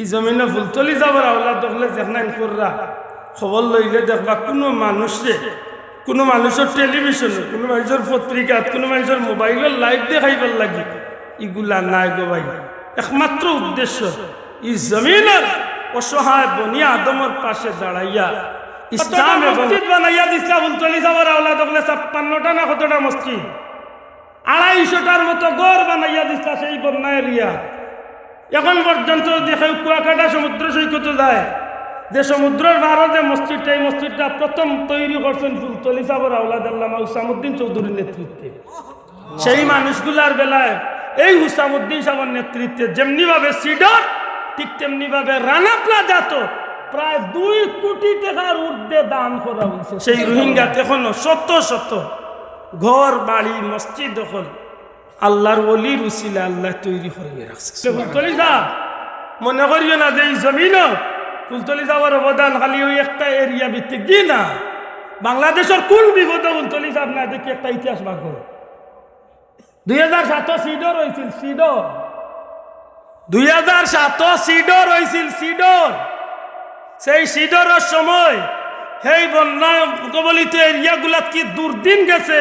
ই জমিনে ফুলতলি যাবার আওলা দেখলে যেখানে কররা। খবর লইলে দেখবা কোনো মানুষে কোনো মানুষের টেলিভিশনে কোনো মানুষের পত্রিকাত কোনো মানুষের মোবাইলের লাইভ দেখাইবার লাগি। ইগুলা নাই গো ভাই। একমাত্র উদ্দেশ্য ই জমিনের অসহায় বনি আদমের পাশে দাঁড়াইয়া ইসলাম মসজিদ বানাইয়া দিসলা ফুলতলি যাবার আওলা দেখলে ছাপ্পান্নটা না কতটা মসজিদ? আড়াইশোটার মতো গড় বানাইয়া দিসলা সেই বন্যা এরিয়া এখন পর্যন্ত দেখে কুয়াকাটা সমুদ্র সৈকতে যায়। যে সমুদ্রের ভারত মসজিদটা, এই মসজিদটা প্রথম তৈরি করছেন ফুলতলি সাবর আউলাদ আল্লামা হুসামুদ্দিন চৌধুরীর নেতৃত্বে। সেই মানুষগুলার বেলায় এই হুসামুদ্দিন সাহেবের নেতৃত্বে যেমনি ভাবে সিডর, ঠিক তেমনি ভাবে রানা প্লাজা তো প্রায় দুই কোটি টাকার ঊর্ধ্বে দান করা হয়েছে। সেই রোহিঙ্গা এখনও শত শত ঘর, বাড়ি, মসজিদ দখল। আল্লাহর অলির উসিলা আল্লাহ তৈরি করে রাখছে। মনে করিও না যে এই জমিন ফুলতলি যাওয়ার অবদান খালি ওই একটা এরিয়া ভিত্তিক দি না। বাংলাদেশের কোন বিপদে ফুলতলি সাহেব না দেখি একটা ইতিহাস বার করো। দুই হাজার সাত সিডর হয়েছিল সিডর। দুই হাজার সাত সিডর হয়েছিল সিডর। সেই সিডরের সময় সেই বন্যা কবলিত এরিয়াগুলাত কি দুর্দিন গেছে?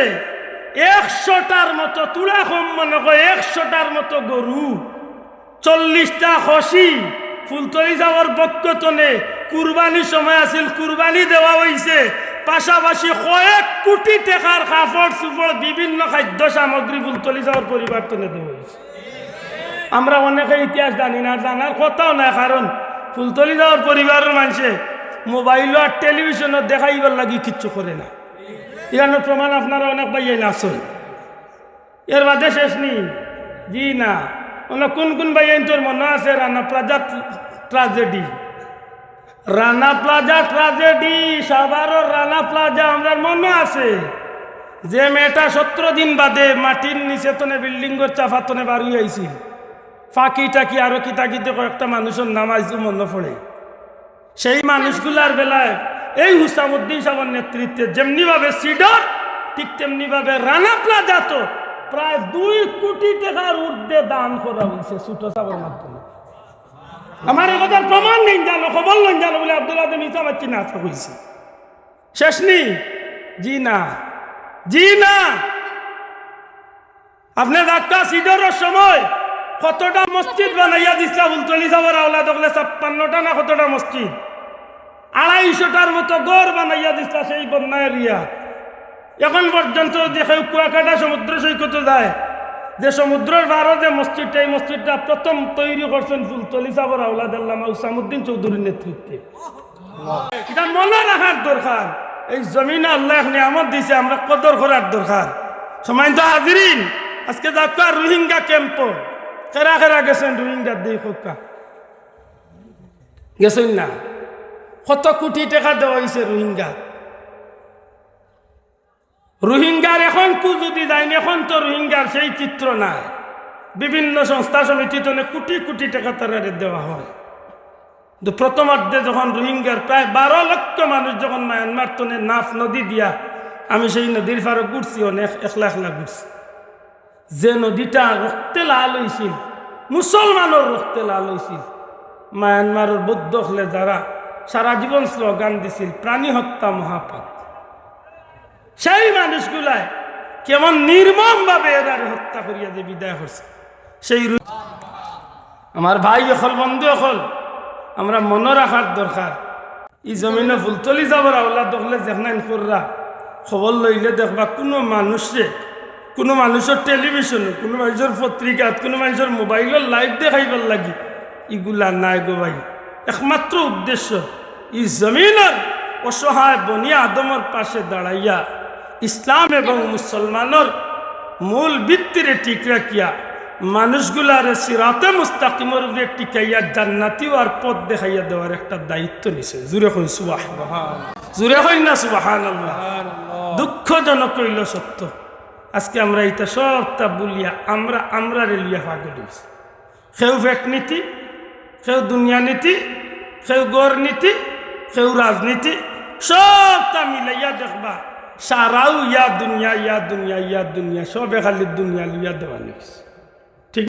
একশোটার মতো তুলা কম মনে কয়, একশোটার মতো গরু। চল্লিশটা খসি ফুলতলি যাওয়ার বক্তনে কুরবানির সময় আছিল, কুরবানি দেওয়া হয়েছে পাশাপাশি কয়েক কোটি টাকার কাপড় চুপড় বিভিন্ন খাদ্য সামগ্রী ফুলতলি যাওয়ার পরিবর্তনে দেওয়া হয়েছে আমরা অনেকে ইতিহাস জানি না, জানার কথাও না কারণ ফুলতলি যাওয়ার পরিবারের মানুষে মোবাইল আর টেলিভিশনত দেখাইবার লাগি কিচ্ছু করে না। এখানে প্রমাণ আপনারা অনেক পাইয়ে না আসুন এর বাদে শেষ নি জি না। অনেক কোন কোন ভাইয়েন তোর মনে আছে? Rana plaza tragedy. Rana plaza tragedy সবারও রানা প্লাজা আমরা মনে আছে। যে মেয়েটা সতেরো দিন বাদে মাটির নিচে তনে বিল্ডিংয়ের চাফাতনে বাড়ি আইছিল। ফাঁকি টাকি আরও কি তাকিতে কয়েকটা মানুষের নাম আইসু মনে পড়ে। সেই মানুষগুলার বেলায় এই হুসামুদ্দিন সাহেবের নেতৃত্বে যেমনি ভাবে সিডর, ঠিক তেমনি ভাবে রানা প্লাজা তো প্রায় দুই কোটি টাকার ঊর্ধ্বে দান করা হয়েছে ছোট সাহেবের মাধ্যমে। আমার এই কথার প্রমাণ নেই জানো খবর নেই জানো বলে আব্দুল আদম ইসা বাচ্চি না হয়েছে। শেষ নি জি না। জি না। আপনি ধাক্কা সিডরের সময় কতটা মসজিদ বানাইয়া দিসলা ফুলতলি যাবার আওলা দেখলে ছাপ্পান্নটা না কতটা মসজিদ? আড়াইশোটার মতো গড় বানাইয়া দিসলা সেই বন্যা এরিয়া এখন পর্যন্ত দেখে কুয়াকাটা সমুদ্র সৈকতে যায়, যে সমুদ্রের ভারত যে মসজিদটা, এই মসজিদটা প্রথম তৈরি করছেন ফুলতলি সাবর আউলাদ আল্লামা হুসামুদ্দিন চৌধুরীর নেতৃত্বে। এটা মনে রাখার দরকার। এই জমিন আল্লাহ নিয়ামত দিছে, আমরা কদর করার দরকার। সময় তো হাজিরিন। আজকে যাক রোহিঙ্গা ক্যাম্প কেরা কেরা গেছেন রোহিঙ্গার দিয়ে খোকা? গেছেন না? কত কোটি টাকা দেওয়া হয়েছে রোহিঙ্গা? রোহিঙ্গার এখন কু যদি যায়নি, এখন তো রোহিঙ্গার সেই চিত্র নাই। বিভিন্ন সংস্থা সমিতি তো কোটি কোটি টাকা তারা দেওয়া হয়। কিন্তু প্রথমার্ধে যখন রোহিঙ্গার প্রায় বারো লক্ষ মানুষ যখন মায়ানমার তনে নাফ নদী দিয়া, আমি সেই নদীর ফারো ঘুরছি, অনেক একলা একলা ঘুরছি। যে নদীটা রক্তে লাল হয়েছিল মুসলমানের রক্তে লাল হয়েছিল মায়ানমারের বৌদ্ধ হলে যারা সারা জীবন স্লোগান দিছিল, প্রাণী হত্যা মহাপাপ। সেই মানুষগুলায় কেমন নির্মম ভাবে এরারে হত্যা করিয়া যে বিদায় করছে সেই আমার ভাই অকল, বন্ধু অকল, আমরা মনে রাখার দরকার। ই জমিনে ফুলতলি যাবার আওলা দেখলে যেখানে কররা খবর লইলে দেখবা কোনো মানুষে, কোনো মানুষের টেলিভিশনে কোনো মানুষের পত্রিকাত, কোনো মানুষের মোবাইলের লাইভ দেখাইবার লাগি ইগুলা নাই গো ভাই। একমাত্র উদ্দেশ্য ই জমিনের অসহায় বনি আদমের পাশে দাঁড়াইয়া ইসলাম এবং মুসলমানের মূল ভিত্তিরে ঠিক রাখিয়া মানুষগুলার সিরাতে মুস্তাকিমের উপরে টিকাইয়া জান্নাতি আর পথ দেখাইয়া দেওয়ার একটা দায়িত্ব নিছে। জুড়ে কই সুবাহ জুড়ে কই না সুবাহান দুঃখজনক কইল সত্য। আজকে আমরা এটা সবটা বলিয়া আমরা আমরা রেলিয়া পাগল হয়েছি সেও ভেট নীতি সেও দুনিয়া নীতি সেও গড় নীতি সেও রাজনীতি সবটা মিলাইয়া দেখবা, সারাও ইয়া দুনিয়া ইয়া দুনিয়া ইয়া দুনিয়া, সবে খালি দুনিয়া লিয়া দেওয়া নিছে